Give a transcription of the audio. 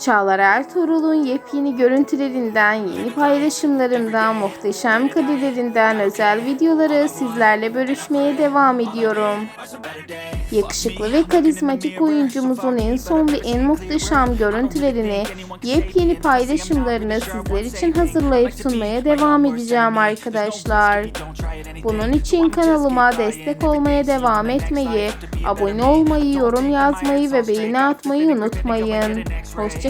Çağlar Ertuğrul'un yepyeni görüntülerinden, yeni paylaşımlarından, muhteşem karelerinden özel videoları sizlerle bölüşmeye devam ediyorum. Yakışıklı ve karizmatik oyuncumuzun en son ve en muhteşem görüntülerini, yepyeni paylaşımlarını sizler için hazırlayıp sunmaya devam edeceğim arkadaşlar. Bunun için kanalıma destek olmaya devam etmeyi, abone olmayı, yorum yazmayı ve beğeni atmayı unutmayın. Hoşçakalın